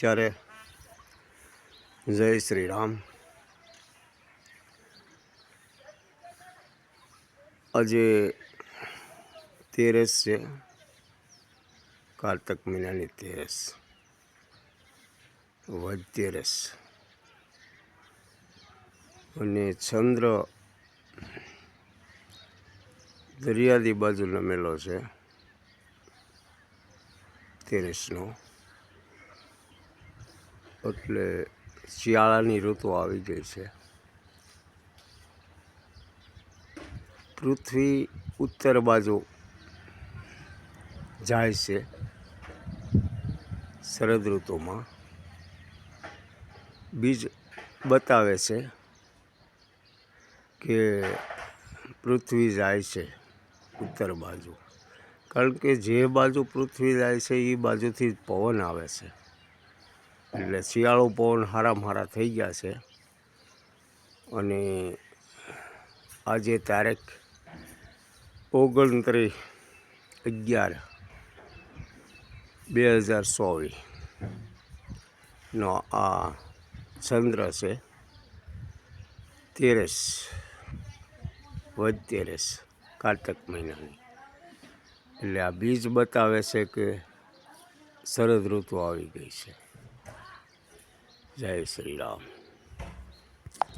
ત્યારે જય શ્રી રામ. આજે તેરસ છે, કારતક મહિનાની તેરસ. વધ તેરસ. અને ચંદ્ર દરિયાદી બાજુ નમેલો છે, તેરસનો. એટલે શિયાળાની ઋતુ આવી ગઈ છે. પૃથ્વી ઉત્તર બાજુ જાય છે શરદ ઋતુમાં. બીજ બતાવે છે કે પૃથ્વી જાય છે ઉત્તર બાજુ. કારણ કે જે બાજુ પૃથ્વી જાય છે એ બાજુથી જ પવન આવે છે. એટલે શિયાળો પવન હારામાં હારા થઈ ગયા છે અને આજે તારીખ ઓગણત્રીસ અગિયાર બે હજાર ચોવીસનો આ ચંદ્ર છે. તેરસ વધ તેરસ કારતક મહિનાની. એટલે આ બીજ બતાવે છે કે શરદ ઋતુ આવી ગઈ છે. જય શ્રી રામ